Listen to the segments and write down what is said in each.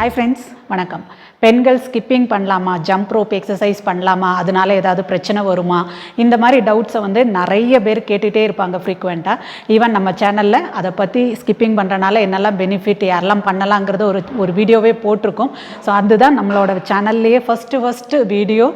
Hi friends வணக்கம். பெண்கள் skipping பண்ணலாமா? ஜம்ப் ரோப் எக்ஸசைஸ் பண்ணலாமா? அதனால ஏதாவது பிரச்சனை வருமா? இந்த மாதிரி டவுட்ஸை வந்து நிறைய பேர் கேட்டுகிட்டே இருப்பாங்க ஃப்ரீக்குவெண்ட்டாக ஈவன் நம்ம சேனலில் அதை பற்றி ஸ்கிப்பிங் பண்ணுறனால என்னெல்லாம் பெனிஃபிட் யாரெல்லாம் பண்ணலாங்கிறது ஒரு ஒரு வீடியோவே போட்டிருக்கோம். ஸோ அதுதான் நம்மளோட சேனல்லையே ஃபஸ்ட்டு ஃபஸ்ட்டு வீடியோ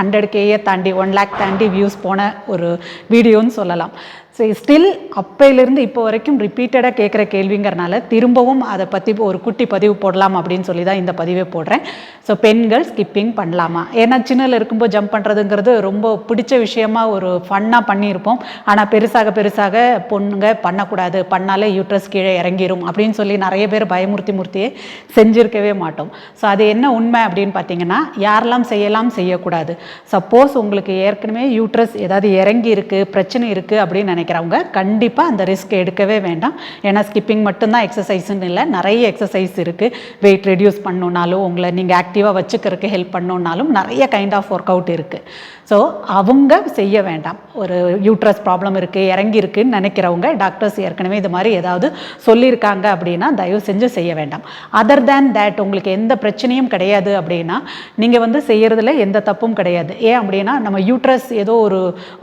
ஹண்ட்ரட் கேயை தாண்டி ஒன் லேக் தாண்டி வியூஸ் போன ஒரு வீடியோன்னு சொல்லலாம். ஸோ ஸ்டில் அப்பையிலேருந்து இப்போ வரைக்கும் ரிப்பீட்டடாக கேட்குற கேள்விங்கிறனால திரும்பவும் அதை பற்றி ஒரு குட்டி பதிவு போடலாம் அப்படின்னு சொல்லி தான் இந்த பதிவே போடுறேன். ஸோ பெண்கள் ஸ்கிப்பிங் பண்ணலாமா? ஏன்னா சின்னல இருக்கும்போது ஜம்ப் பண்ணுறதுங்கிறது ரொம்ப பிடிச்ச விஷயமா ஒரு ஃபன்னாக பண்ணியிருப்போம். ஆனால் பெருசாக பெருசாக பொண்ணுங்க பண்ணக்கூடாது. பண்ணாலே யூட்ரஸ் கீழே இறங்கிடும் அப்படின்னு சொல்லி நிறைய பேர் பயமுறுத்தி மூர்த்தியே செஞ்சுருக்கவே மாட்டோம். ஸோ அது என்ன உண்மை அப்படின்னு பார்த்தீங்கன்னா யாரெல்லாம் செய்யலாம் செய்யக்கூடாது. சப்போஸ் உங்களுக்கு ஏற்கனவே யூட்ரஸ் ஏதாவது இறங்கி இருக்குது பிரச்சனை இருக்குது அப்படின்னு நினைக்கிறவங்க கண்டிப்பாக அந்த ரிஸ்க் எடுக்கவே வேண்டாம். ஏன்னா ஸ்கிப்பிங் மட்டும்தான் எக்ஸசைஸ்ன்னு இல்லை நிறைய எக்ஸசைஸ் இருக்குது வெயிட் ரெடியூஸ் பண்ணணுன்னாலும் உங்களை நீங்கள் ஆக்டிவாக வச்சுக்கிறதுக்கு ஹெல்ப் பண்ணணுன்னாலும் நிறைய கைண்ட் ஆஃப் ஒர்க் அவுட் இருக்குது ஸோ அவங்க செய்ய வேண்டாம். ஒரு யூட்ரஸ் ப்ராப்ளம் இருக்குது இறங்கி இருக்குன்னு நினைக்கிறவங்க டாக்டர்ஸ் ஏற்கனவே இது மாதிரி ஏதாவது சொல்லியிருக்காங்க அப்படின்னா தயவு செஞ்சு செய்ய வேண்டாம். அதர் தேன் தேட் உங்களுக்கு எந்த பிரச்சனையும் கிடையாது அப்படின்னா நீங்கள் வந்து செய்கிறதுல எந்த தப்பும் கிடையாது. ஏன் அப்படின்னா நம்ம யூட்ரஸ் ஏதோ ஒரு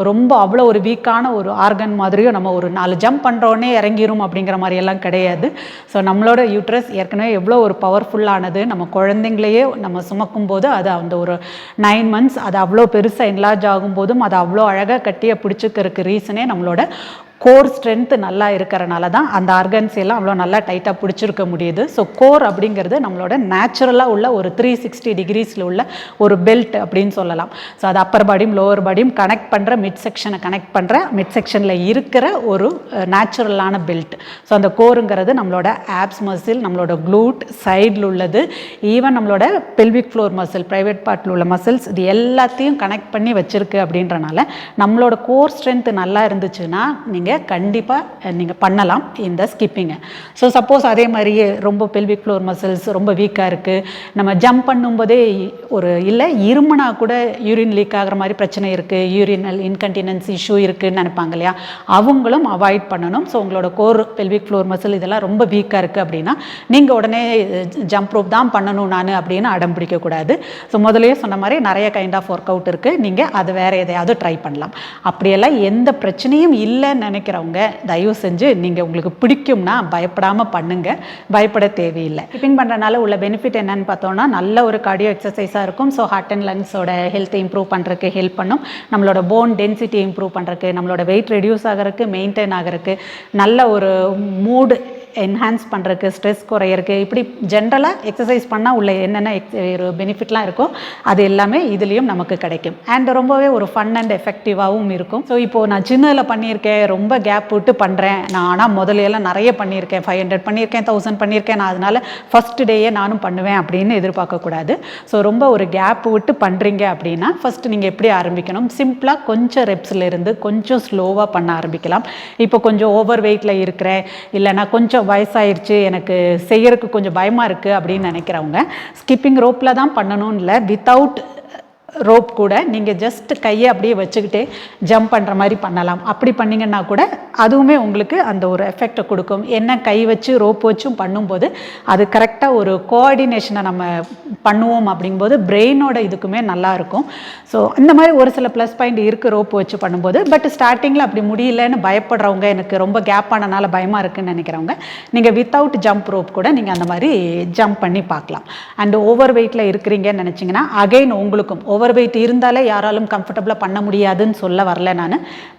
ரொம்ப அவ்வளோ ஒரு வீக்கான ஒரு ஆர்கன் மாதிரியும் நம்ம ஒரு நாலு ஜம்ப் பண்ணுறோன்னே இறங்கிரும் அப்படிங்கிற மாதிரியெல்லாம் கிடையாது. ஸோ நம்மளோட யூட்ரஸ் ஏற்கனவே எவ்வளோ ஒரு பவர்ஃபுல்லானது நம்ம குழந்தைங்களையே நம்ம சுமக்கும் போது அது அந்த ஒரு நைன் மந்த்ஸ் அது அவ்வளோ பெருசாக என்லார்ஜ் ஆகும்போதும் அதை அவ்வளோ அழகாக கட்டியை பிடிச்சிக்கிறதுக்கு ரீசனே நம்மளோட கோர் ஸ்ட்ரென்த்து நல்லா இருக்கிறனால தான் அந்த ஆர்கன்ஸ் எல்லாம் அவ்வளோ நல்லா டைட்டாக பிடிச்சிருக்க முடியுது. ஸோ கோர் அப்படிங்கிறது நம்மளோட நேச்சுரலாக உள்ள ஒரு த்ரீ சிக்ஸ்டி டிகிரிஸில் உள்ள ஒரு பெல்ட் அப்படின்னு சொல்லலாம். ஸோ அது அப்பர் பாடியும் லோவர் பாடியும் கனெக்ட் பண்ணுற மிட் செக்ஷனை கனெக்ட் பண்ணுற மிட் செக்ஷனில் இருக்கிற ஒரு நேச்சுரலான பெல்ட் ஸோ அந்த கோருங்கிறது நம்மளோட ஆப்ஸ் மசில் நம்மளோட க்ளூட் சைடில் உள்ளது. ஈவன் நம்மளோட பெல்விக் ஃப்ளோர் மசில் ப்ரைவேட் பார்ட்டில் உள்ள மசில்ஸ் இது எல்லாத்தையும் கனெக்ட் பண்ணி வச்சுருக்கு அப்படின்றனால நம்மளோட கோர் ஸ்ட்ரென்த்து நல்லா இருந்துச்சுன்னா நீங்கள் கண்டிப்பாக நீங்கள் பண்ணலாம் இந்த ஸ்கிப்பிங்கை ஸோ சப்போஸ் அதே மாதிரியே ரொம்ப பெல்விக் ஃப்ளோர் மசில்ஸ் ரொம்ப வீக்காக இருக்குது நம்ம ஜம்ப் பண்ணும்போதே ஒரு இல்லை இருமுனா கூட யூரின் லீக் ஆகிற மாதிரி பிரச்சனை இருக்குது யூரினல் இன்கண்டினன்ஸ் இஷ்யூ இருக்குன்னு நினைப்பாங்க இல்லையா? அவங்களும் அவாய்ட் பண்ணணும். ஸோ உங்களோட கோர் பெல்விக் ஃப்ளோர் மசில் இதெல்லாம் ரொம்ப வீக்காக இருக்குது அப்படின்னா நீங்கள் உடனே ஜம்ப் ரூப் தான் பண்ணணும் நான் அப்படின்னு அடம் பிடிக்கக்கூடாது ஸோ முதல்லயே சொன்ன மாதிரி நிறைய கைண்ட் ஆஃப் ஒர்க் அவுட் இருக்குது நீங்கள் அது வேறு எதையாவது ட்ரை பண்ணலாம். அப்படியெல்லாம் எந்த பிரச்சனையும் இல்லைன்னு நினைக்கிறவங்க தயவு செஞ்சு நீங்கள் உங்களுக்கு பிடிக்கும்னா பயப்படாமல் பண்ணுங்கள் பயப்பட தேவையில்லை. ஸ்கிப்பிங் பண்ணுறனால உள்ள பெனிஃபிட் என்னன்னு பார்த்தோம்னா நல்ல ஒரு கார்டியோ எக்ஸசைஸாக இருக்கும். ஸோ ஹார்ட் அண்ட் லங்ஸோட ஹெல்த்தை இம்ப்ரூவ் பண்ணுறதுக்கு ஹெல்ப் பண்ணும். நம்மளோட போன் டென்சிட்டி இம்ப்ரூவ் பண்ணுறதுக்கு நம்மளோட வெயிட் ரெடியூஸ் ஆகிறதுக்கு மெயின்டைன் ஆகிறதுக்கு நல்ல ஒரு மூடு என்ஹான்ஸ் பண்ணுறதுக்கு ஸ்ட்ரெஸ் குறையிறக்கு இப்படி ஜென்ரலாக எக்ஸசைஸ் பண்ணால் உள்ள என்னென்ன எக்ஸ் ஒரு பெனிஃபிட்லாம் இருக்கோ அது எல்லாமே இதுலேயும் நமக்கு கிடைக்கும். அண்ட் ரொம்பவே ஒரு ஃபன் அண்ட் எஃபெக்டிவாகவும் இருக்கும். ஸோ இப்போது நான் சின்னதில் பண்ணியிருக்கேன் ரொம்ப கேப் விட்டு பண்ணுறேன் நான் ஆனால் முதல்ல எல்லாம் நிறைய பண்ணியிருக்கேன். ஃபைவ் ஹண்ட்ரட் பண்ணியிருக்கேன் தௌசண்ட் பண்ணியிருக்கேன். நான் அதனால் ஃபஸ்ட் டேயே நானும் பண்ணுவேன் அப்படின்னு எதிர்பார்க்கக்கூடாது ஸோ ரொம்ப ஒரு கேப் விட்டு பண்ணுறீங்க அப்படின்னா ஃபஸ்ட்டு நீங்கள் எப்படி ஆரம்பிக்கணும்? சிம்பிளாக கொஞ்சம் ரெப்ஸில் இருந்து கொஞ்சம் ஸ்லோவாக பண்ண ஆரம்பிக்கலாம். இப்போ கொஞ்சம் ஓவர் வெயிட்டில் இருக்கிறேன். இல்லைனா கொஞ்சம் வயசாயிருச்சு எனக்கு செய்யறதுக்கு கொஞ்சம் பயமாக இருக்குது அப்படின்னு நினைக்கிறவங்க ஸ்கிப்பிங் ரோப்பில் தான் பண்ணணும்னு இல்லை வித்தவுட் ரோப் கூட நீங்கள் ஜஸ்ட் கையை அப்படியே வச்சுக்கிட்டே ஜம்ப் பண்ணுற மாதிரி பண்ணலாம். அப்படி பண்ணிங்கன்னா கூட அதுவுமே உங்களுக்கு அந்த ஒரு எஃபெக்டை கொடுக்கும். என்ன கை வச்சு ரோப் வச்சும் பண்ணும்போது அது கரெக்டாக ஒரு கோஆர்டினேஷனை நம்ம பண்ணுவோம் அப்படிங்கும்போது பிரெயினோட இதுக்குமே நல்லா இருக்கும். ஸோ இந்த மாதிரி ஒரு சில ப்ளஸ் பாயிண்ட் இருக்குது ரோப் வச்சு பண்ணும்போது. பட் ஸ்டார்டிங்கில் அப்படி முடியலன்னு பயப்படுறவங்க எனக்கு ரொம்ப கேப் ஆனனால பயமாக இருக்குன்னு நினைக்கிறவங்க நீங்கள் வித்தவுட் ஜம்ப் ரோப் கூட நீங்கள் அந்த மாதிரி ஜம்ப் பண்ணி பார்க்கலாம். அண்ட் ஓவர் வெயிட்டில் இருக்கிறீங்கன்னு நினச்சிங்கன்னா அகைன் உங்களுக்கும் ஓவர் வெயிட் இருந்தாலே யாராலும் கம்ஃபர்டபுளாக பண்ண முடியாதுன்னு சொல்ல வரல நான்.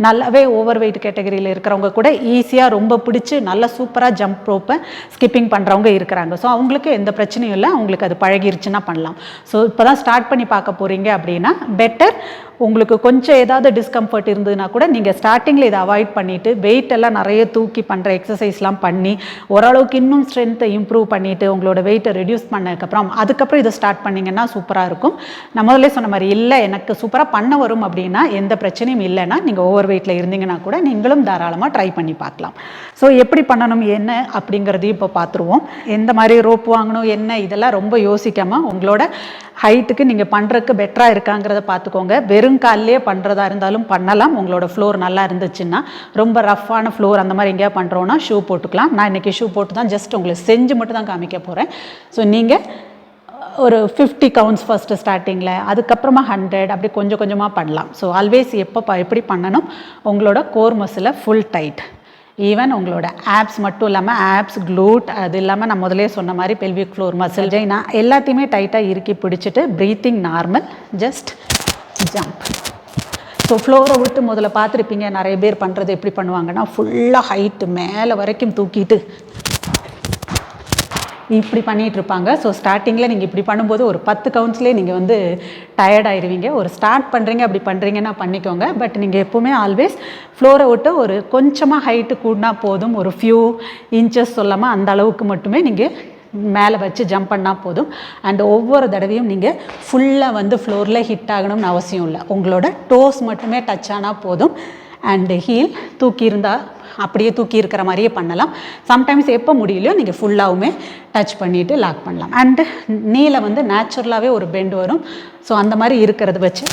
நல்லாவே ஓவர் வெயிட் கேட்டகரியில் இருக்கிறவங்க கூட ஈஸியாக ரொம்ப பிடிச்சி நல்லா சூப்பராக ஜம்ப் ரோப்பை ஸ்கிப்பிங் பண்ணுறவங்க இருக்கிறாங்க. ஸோ அவங்களுக்கு எந்த பிரச்சனையும் இல்லை. அவங்களுக்கு அது பழகிருச்சுன்னா பண்ணலாம். ஸோ இப்போ தான் ஸ்டார்ட் பண்ணி பார்க்க போகிறீங்க அப்படின்னா பெட்டர் உங்களுக்கு கொஞ்சம் ஏதாவது டிஸ்கம்ஃபர்ட் இருந்ததுன்னா கூட நீங்கள் ஸ்டார்டிங்கில் இதை அவாய்ட் பண்ணிவிட்டு வெயிட் எல்லாம் நிறைய தூக்கி பண்ணுற எக்ஸசைஸ்லாம் பண்ணி ஓரளவுக்கு இன்னும் ஸ்ட்ரென்த்தை இம்ப்ரூவ் பண்ணிவிட்டு உங்களோட வெயிட்டை ரெடியூஸ் பண்ணதுக்கப்புறம் அதுக்கப்புறம் இதை ஸ்டார்ட் பண்ணிங்கன்னா சூப்பராக இருக்கும். நான் முதல்ல சொன்ன மாதிரி இல்லை எனக்கு சூப்பராக பண்ண வரும் அப்படின்னா எந்த பிரச்சனையும் இல்லைன்னா நீங்கள் ஓவர் வெயிட்டில் இருந்தீங்கன்னா கூட நீங்களும் தாராளமாக ட்ரை பண்ணி பார்க்கலாம். ஸோ எப்படி பண்ணணும் என்ன அப்படிங்கிறதையும் இப்போ பார்த்துருவோம். எந்த மாதிரி ரோப் வாங்கணும் என்ன இதெல்லாம் ரொம்ப யோசிக்காமல் உங்களோட ஹைட்டுக்கு நீங்கள் பண்ணுறதுக்கு பெட்டராக இருக்காங்கிறத பார்த்துக்கோங்க. வெறும் கால்லையே பண்ணுறதா இருந்தாலும் பண்ணலாம். உங்களோட ஃப்ளோர் நல்லா இருந்துச்சுன்னா ரொம்ப ரஃப்பான ஃப்ளோர் அந்த மாதிரி எங்கேயா பண்ணுறோன்னா ஷூ போட்டுக்கலாம். நான் இன்றைக்கி ஷூ போட்டு தான் ஜஸ்ட் உங்களுக்கு செஞ்சு மட்டும் தான் காமிக்க போகிறேன் ஸோ நீங்கள் ஒரு ஃபிஃப்டி கவுண்ட்ஸ் ஃபஸ்ட்டு ஸ்டார்டிங்கில் அதுக்கப்புறமா ஹண்ட்ரட் அப்படி கொஞ்சம் கொஞ்சமாக பண்ணலாம். ஸோ ஆல்வேஸ் எப்போ ப- எப்படி பண்ணணும்? உங்களோட கோர் மசிலை ஃபுல் டைட் ஈவன் உங்களோட ஆப்ஸ் மட்டும் இல்லாமல் ஆப்ஸ் க்ளூட் அது இல்லாமல் நான் முதலே சொன்ன மாதிரி பெல்விக் ஃப்ளோர் மசில் ஜெயினா எல்லாத்தையுமே டைட்டாக இறுக்கி பிடிச்சிட்டு breathing normal just jump so ஃப்ளோரை விட்டு முதல்ல பார்த்துருப்பீங்க நிறைய பேர் பண்ணுறது எப்படி பண்ணுவாங்கன்னா ஃபுல்லாக ஹைட்டு மேலே வரைக்கும் தூக்கிட்டு இப்படி பண்ணிட்டு இருப்பாங்க ஸோ ஸ்டார்டிங்கில் நீங்கள் இப்படி பண்ணும்போது ஒரு பத்து கவுண்ட்ஸ்லேயே நீங்கள் வந்து டயர்டாயிருவீங்க ஒரு ஸ்டார்ட் பண்ணுறீங்க அப்படி பண்ணுறீங்கன்னா பண்ணிக்கோங்க. பட் நீங்கள் எப்போவுமே ஆல்வேஸ் ஃப்ளோரை விட்டு ஒரு கொஞ்சமாக ஹைட்டு கூடினா போதும். ஒரு ஃபியூ இன்ச்சஸ் சொல்லாமல் அந்த அளவுக்கு மட்டுமே நீங்கள் மேலே வச்சு ஜம்ப் பண்ணால் போதும். அண்ட் ஒவ்வொரு தடவையும் நீங்கள் ஃபுல்லாக வந்து ஃப்ளோரில் ஹிட் ஆகணும்னு அவசியம் இல்லை. உங்களோட டோஸ் மட்டுமே டச் ஆனால் போதும். அண்டு ஹீல் தூக்கி இருந்தால் அப்படியே தூக்கி இருக்கிற மாதிரியே பண்ணலாம். சம்டைம்ஸ் எப்போ முடியலையோ நீங்கள் ஃபுல்லாகவுமே டச் பண்ணிவிட்டு லாக் பண்ணலாம். அண்டு நீல வந்து நேச்சுரலாகவே ஒரு பெண்ட் வரும். ஸோ அந்த மாதிரி இருக்கிறத வச்சு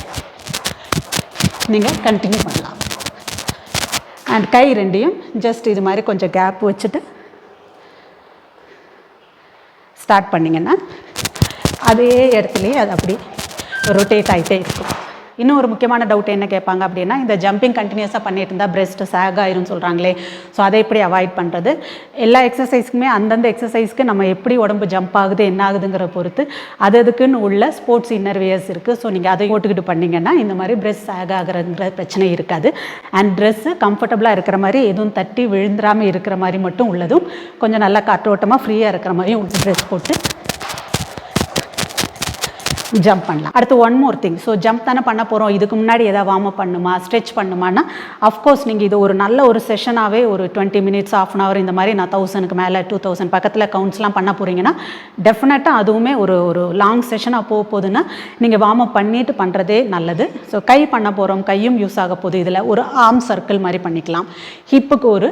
நீங்கள் கண்டினியூ பண்ணலாம். அண்ட் கை ரெண்டையும் ஜஸ்ட் இது மாதிரி கொஞ்சம் கேப் வச்சுட்டு ஸ்டார்ட் பண்ணிங்கன்னா அதே இடத்துலையே அது அப்படி ரொட்டேட் ஆகிட்டே இருக்கும். இன்னும் ஒரு முக்கியமான டவுட் என்ன கேட்பாங்க அப்படின்னா இந்த ஜம்பிங் கண்டினியூஸாக பண்ணிட்டு இருந்தால் பிரெஸ்ட் சேக் ஆயிரும் சொல்கிறாங்களே ஸோ அதை எப்படி அவாய்ட் பண்ணுறது எல்லா எக்ஸசைஸ்க்குமே அந்தந்த எக்ஸசைஸ்க்கு நம்ம எப்படி உடம்பு ஜம்ப் ஆகுது என்ன ஆகுதுங்கிற பொறுத்து அது அதுக்குன்னு உள்ள ஸ்போர்ட்ஸ் இன்னர்வியர்ஸ் இருக்குது ஸோ நீங்கள் அதை போட்டுக்கிட்டு பண்ணிங்கன்னா இந்த மாதிரி பிரெஸ்ட் சேக் ஆகிறங்கிற பிரச்சனை இருக்காது. அண்ட் ட்ரெஸ்ஸு கம்ஃபர்டபுளாக இருக்கிற மாதிரி எதுவும் தட்டி விழுந்துடாமல் இருக்கிற மாதிரி மட்டும் உள்ளதும் கொஞ்சம் நல்லா காற்றோட்டமாக ஃப்ரீயாக இருக்கிற மாதிரியும் ட்ரெஸ் போட்டு ஜம்ப் பண்ணலாம். அடுத்து one more thing so jump தானே பண்ண போகிறோம் இதுக்கு முன்னாடி எதாவது வார்ம் அப் பண்ணுமா ஸ்ட்ரெச் பண்ணுமான்னா அஃப்கோர்ஸ் நீங்கள் இது ஒரு நல்ல ஒரு செஷனாகவே ஒரு twenty minutes half an hour இந்த மாதிரி நான் தௌசண்ட்க்கு மேலே டூ தௌசண்ட் பக்கத்தில் கவுண்ட்ஸ்லாம் பண்ண போகிறீங்கன்னா டெஃபினட்டாக அதுவுமே ஒரு ஒரு லாங் செஷனாக போக போகுதுன்னா நீங்கள் வார்ம் அப் பண்ணிட்டு பண்ணுறதே நல்லது. ஸோ கை பண்ண போகிறோம் கையும் யூஸ் ஆக போகுது. இதில் ஒரு ஆர்ம் சர்க்கிள் மாதிரி பண்ணிக்கலாம். ஹிப்புக்கு ஒரு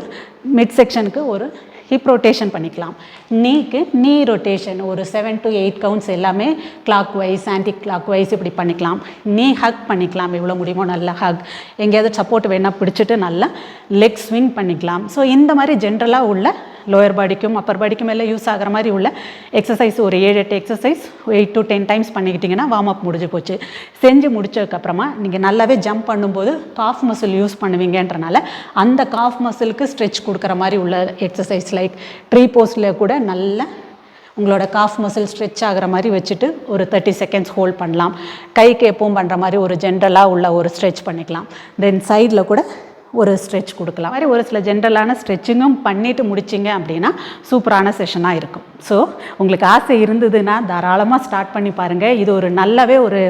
மிட் செக்ஷனுக்கு ஒரு ஹிப் ரொட்டேஷன் பண்ணிக்கலாம். நீக்கு நீ ரொட்டேஷன் ஒரு செவன் டு எயிட் கவுண்ட்ஸ் எல்லாமே clock wise anti clock wise இப்படி பண்ணிக்கலாம். நீ ஹக் பண்ணிக்கலாம் எவ்வளோ முடியுமோ நல்லா ஹக் எங்கேயாவது சப்போர்ட் வேணால் பிடிச்சிட்டு நல்லா லெக் ஸ்விங் பண்ணிக்கலாம். ஸோ இந்த மாதிரி ஜென்ரலாக உள்ள லோயர் பாடிக்கும் அப்பர் பாடிக்கும் எல்லாம் யூஸ் ஆகிற மாதிரி உள்ள எக்ஸசைஸ் ஒரு ஏழு எட்டு exercise eight to ten times பண்ணிக்கிட்டிங்கன்னா warm up முடிஞ்சு போச்சு. செஞ்சு முடிச்சதுக்கப்புறமா நீங்கள் நல்லாவே ஜம்ப் பண்ணும்போது காஃப் மசில் யூஸ் பண்ணுவீங்கன்றனால அந்த காஃப் மசிலுக்கு ஸ்ட்ரெச் கொடுக்குற மாதிரி உள்ள எக்ஸசைஸ் லைக் ட்ரீ போஸ்டில் கூட நல்ல உங்களோட காஃப் மசில் ஸ்ட்ரெச் ஆகிற மாதிரி வச்சுட்டு ஒரு தேர்ட்டி செகண்ட்ஸ் ஹோல்ட் பண்ணலாம். கைக்கு எப்பவும் பண்ணுற மாதிரி ஒரு ஜென்ரலாக உள்ள ஒரு ஸ்ட்ரெச் பண்ணிக்கலாம். தென் சைடில் கூட ஒரு ஸ்ட்ரெச் கொடுக்கலாம். மாதிரி ஒரு சில ஜென்ரலான ஸ்ட்ரெச்சிங்கும் பண்ணிவிட்டு முடிச்சிங்க அப்படின்னா சூப்பரான செஷனாக இருக்கும். ஸோ உங்களுக்கு ஆசை இருந்ததுன்னா தாராளமாக ஸ்டார்ட் பண்ணி பாருங்கள் இது ஒரு நல்லாவே ஒரு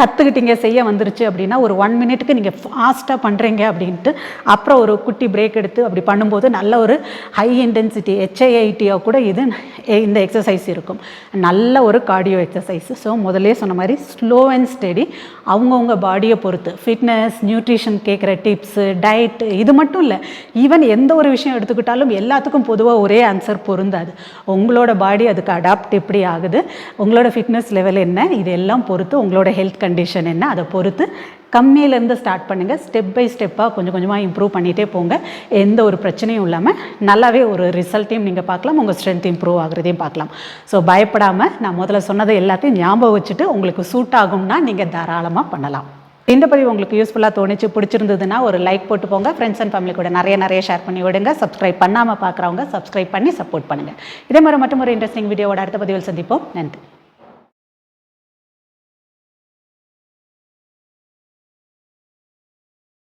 கற்றுக்கிட்டீங்க செய்ய வந்துருச்சு அப்படின்னா ஒரு ஒன் மினிட்டுக்கு நீங்கள் ஃபாஸ்ட்டாக பண்ணுறீங்க அப்படின்ட்டு அப்புறம் ஒரு குட்டி பிரேக் எடுத்து அப்படி பண்ணும்போது நல்ல ஒரு ஹை இன்டென்சிட்டி ஹெச்ஐஐடியாக கூட இது இந்த எக்ஸசைஸ் இருக்கும். நல்ல ஒரு கார்டியோ எக்ஸசைஸ் ஸோ முதல்லே சொன்ன மாதிரி ஸ்லோ அண்ட் ஸ்டெடி அவங்கவுங்க பாடியை பொறுத்து. ஃபிட்னஸ் நியூட்ரிஷன் கேட்குற டிப்ஸு டயட் இது மட்டும் இல்லை ஈவன் எந்த ஒரு விஷயம் எடுத்துக்கிட்டாலும் எல்லாத்துக்கும் பொதுவாக ஒரே ஆன்சர் பொருந்தாது. உங்களோட பாடி அதுக்கு அடாப்ட் எப்படி ஆகுது? உங்களோட ஃபிட்னஸ் லெவல் என்ன? இது எல்லாம் பொறுத்து உங்களோட ஹெல்த் கண்டிஷன் என்ன அதை பொறுத்து கம்மியிலேருந்து ஸ்டார்ட் பண்ணுங்கள் ஸ்டெப் பை ஸ்டெப்பாக கொஞ்சம் கொஞ்சமாக இம்ப்ரூவ் பண்ணிகிட்டே போங்க. எந்த ஒரு பிரச்சனையும் இல்லாமல் நல்லாவே ஒரு ரிசல்ட்டையும் நீங்கள் பார்க்கலாம் உங்கள் ஸ்ட்ரென்த் இம்ப்ரூவ் ஆகுறதையும் பார்க்கலாம். ஸோ பயப்படாமல் நான் முதல்ல சொன்னதை எல்லாத்தையும் ஞாபகம் வச்சுட்டு உங்களுக்கு சூட் ஆகும்னா நீங்கள் தாராளமாக பண்ணலாம். இந்த பதிவு உங்களுக்கு யூஸ்ஃபுல்லாக தோணுச்சு பிடிச்சிருந்ததுன்னா ஒரு லைக் போட்டு போங்க. ஃப்ரெண்ட்ஸ் அண்ட் ஃபேமிலி கூட நிறைய நிறைய ஷேர் பண்ணி விடுங்க. சப்ஸ்கிரைப் பண்ணாமல் பார்க்குறவங்க சப்ஸ்கிரைப் பண்ணி சப்போர்ட் பண்ணுங்கள் இதே மாதிரி மட்டும் ஒரு இன்ட்ரெஸ்டிங் வீடியோவோட அடுத்த பதிவில் சந்திப்போம். நன்றி.